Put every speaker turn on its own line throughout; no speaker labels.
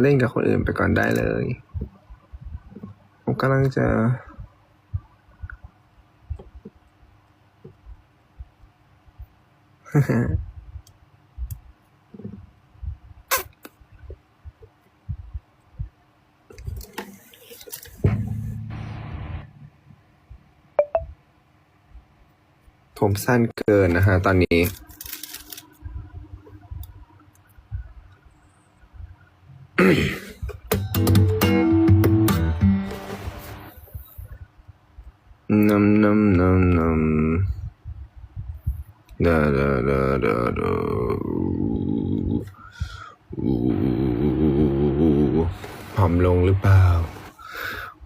เล่นกับคนอื่นไปก่อนได้เลย ผมกำลังจะผมสั้นเกินนะฮะตอนนี้ นำนำนำนำดาดาดาดาดาอู้ผอมลงหรือเปล่า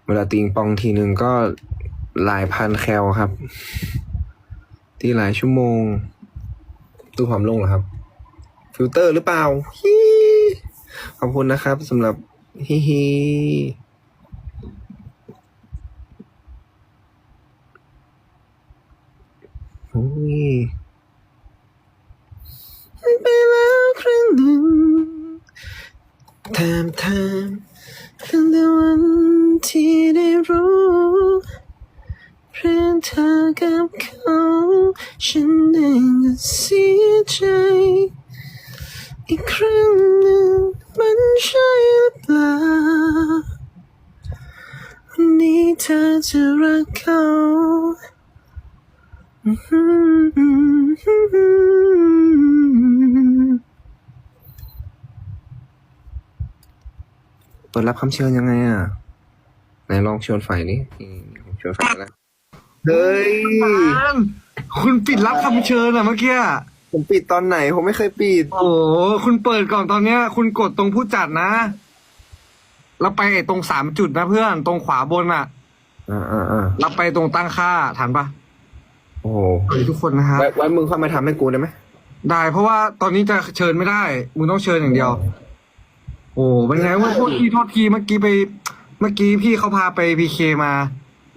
เวลาติงปองทีหนึ่งก็หลายพันแคลครับ ที่หลายชั่วโมงดูผอมลงเหรอครับ ฟิลเตอร์หรือเปล่าฮี ขอบคุณนะครับสำหรับฮิฮิโอ้ยไปแล้วครั้งหนึ่งแทมแทมตั้งแต่วันที่ได้รู้เพื่อนเธอกับเขาฉันเองก็เสียใจ อีกครั้ง ธอจะรักเขาเปิดรับคำเชิญยังไงอะ ไหนลองชวนไฟนี่นี่ชวนไฟแล้วเฮ้ย
คุณปิดรับคำเชิญอะเมื่อกี้
ผมปิดตอนไหน ผมไม่เคยปิด
โอ้คุณเปิดก่อนตอนเนี้ย คุณกดตรงผู้จัดนะ แล้วไปตรงสามจุดนะเพื่อน ตรงขวาบนอะ
อ่าอ่าอ่า
แล้วไปตรงตั้งค่าทันปะ
โอ้โห
เฮ้ยทุกคนนะครับ
ไว้ไว้มึงเข้ามาทำให้กูได้ไหม
ได้เพราะว่าตอนนี้จะเชิญไม่ได้ มึงต้องเชิญอย่างเดียว โอ้เป็นไงว่าโทษทีโทษทีเมื่อกี้ไป เมื่อกี้พี่เขาพาไปพีเคมา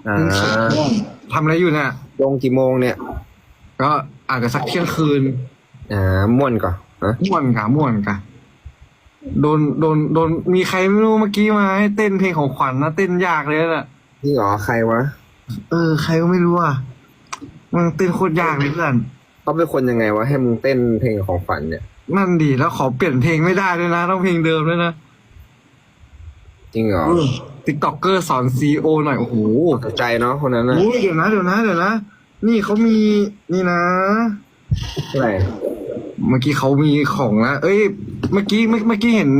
อ่า
ทำอะไรอยู่เนี่ย
ลงกี่โมงเนี่ย
ก็อาจจะสักเที่ยงคืน
อ่าม่วนก่อนนะ
ม่วนกะม่วนกะโดนโดนโดนมีใครไม่รู้เมื่อกี้มาให้เต้นเพลงของขวัญนะเต้นยากเลยน่ะ
นี่เหรอใครวะ
เออ ใครก็ไม่รู้อะมันเต้นโคตรยากเลยเพื่อน
เขาเป็นคนยังไงวะให้มึงเต้นเพลงของฝันเนี่ย
นั่นดีแล้วขอเปลี่ยนเพลงไม่ได้ด้วยนะ ต้องเพลงเดิมด้วยนะ
จริงเหรอ
ติ๊กต็อกเกอร์สอนซีโอหน่อยโอ้โห
สนใจเนาะคนนั้นน่ะ
โอ้ยเดี๋ยวนะเดี๋ยวนะเดี๋ยวนะนี่เขามีนี่นะ
เท่าไหร่
เมื่อกี้เขามีของนะเอ้ย เมื่อกี้เมื่อเมื่อกี้เห็น